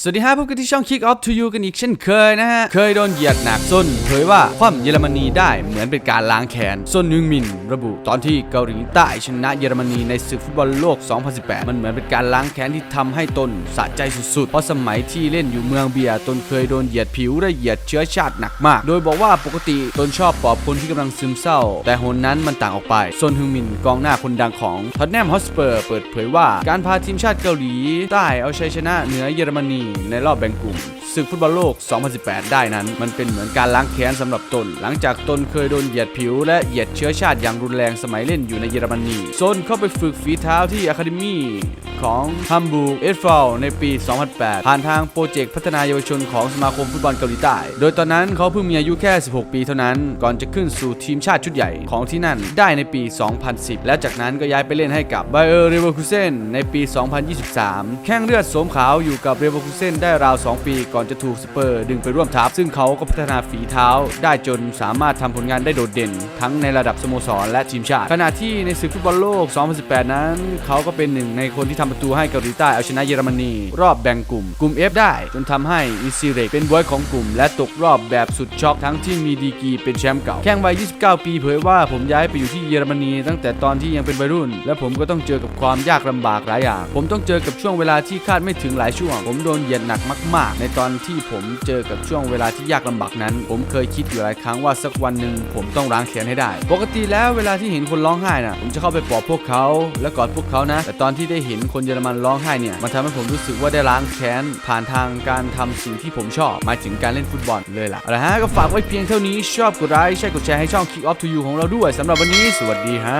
สวัสดีฮะพบกันที่ช่อง Kick Off to You กันอีกเช่นเคยนะฮะ เคยโดนเหยียดหนักซนเผยว่าคว่ำเยอรมนีได้เหมือนเป็นการล้างแค้นซนยึงมิน ระบุตอนที่เกาหลีใต้ชนะเยอรมนีในศึกฟุตบอลโลก 2018 มันเหมือนเป็นการล้างแค้นที่ทำให้ตนสะใจสุดๆ เพราะสมัยที่เล่นอยู่เมืองเบียร์ตนเคยโดนเหยียดผิวและเหยียดเชื้อชาติหนักมาก โดยบอกว่าปกติตนชอบปลอบคนที่กำลังซึมเศร้า แต่หนนั้นมันต่างออกไปซนฮึงมินกองหน้าคนดังของท็อตแนมฮอสเปอร์เปิดเผยว่าการพาทีมชาติเกาหลีใต้เอาชัยชนะเหนือเยอรมนีในรอบแบ่งกลุ่มศึกฟุตบอลโลก 2018 ได้นั้น มันเป็นเหมือนการล้างแค้นสำหรับตน หลังจากตนเคยโดนเหยียดผิวและเหยียดเชื้อชาติอย่างรุนแรงสมัยเล่นอยู่ในเยอรมนีซนเข้าไปฝึกฝีเท้าที่อะคาเดมี ของฮัมบูร์กเอสฟอลในปี 2008 ผ่านทางโปรเจกต์พัฒนาเยาวชนของสมาคมฟุตบอลเกาหลีใต้ โดยตอนนั้นเขาเพิ่งมีอายุแค่ 16 ปีเท่านั้น ก่อนจะขึ้นสู่ทีมชาติชุดใหญ่ของที่นั่นได้ในปี 2010 และจากนั้นก็ย้ายไปเล่นให้กับไบเออร์เรเวอร์คูเซนในปี 2023 แข้งเลือดสมขาวอยู่กับเรเวอร์คูเซนได้ราว 2 ปี ก่อนจะถูกสเปอร์ ดึงไปร่วมทัพซึ่งเขาก็พัฒนาฝีเท้า ได้จนสามารถทำผลงานได้โดดเด่น ทั้งในระดับสโมสรและทีมชาติ ขณะที่ในศึกฟุตบอลโลก 2018 นั้น เขาก็เป็นหนึ่งในคนที่ทำประตูให้เกาหลีใต้เอาชนะเยอรมนี รอบแบ่งกลุ่ม กลุ่ม F ได้ จนทำให้อิซิเรกเป็นบอยของกลุ่ม และตกรอบแบบสุดช็อกทั้งที่มีดีกีเป็นแชมป์เก่า แข่งวัย 29 ปีเผยว่าผมย้ายไปอยู่ที่เยอรมนีตั้งแต่ตอนที่ยังเป็นวัยรุ่น และผมก็ต้องเจอกับความยากลำบากหลายอย่าง ผมต้องเจอกับช่วงเวลาที่คาดไม่ถึงหลายช่วง ผมโดนเหยียดหนักมาก ๆ ในตอนที่ผมเจอกับช่วงเวลาที่ยากลำบากนั้น ผมเคยคิดอยู่หลายครั้งว่าสักวันหนึ่งผมต้องล้างแค้นให้ได้ ปกติแล้วเวลาที่เห็นคนร้องไห้น่ะผมจะเข้าไปปลอบพวกเขา และกอดพวกเขานะ แต่ตอนที่ได้เห็นคนเยอรมันร้องไห้เนี่ยมันทำให้ผมรู้สึกว่าได้ล้างแค้นผ่านทางการทำสิ่งที่ผมชอบหมายถึงการเล่นฟุตบอลเลยล่ะเอาละฮะก็ฝากไว้เพียงเท่านี้ชอบกดไลค์ใช่กดแชร์ให้ช่อง Kick Off to You ของเราด้วยสำหรับวันนี้สวัสดีฮะ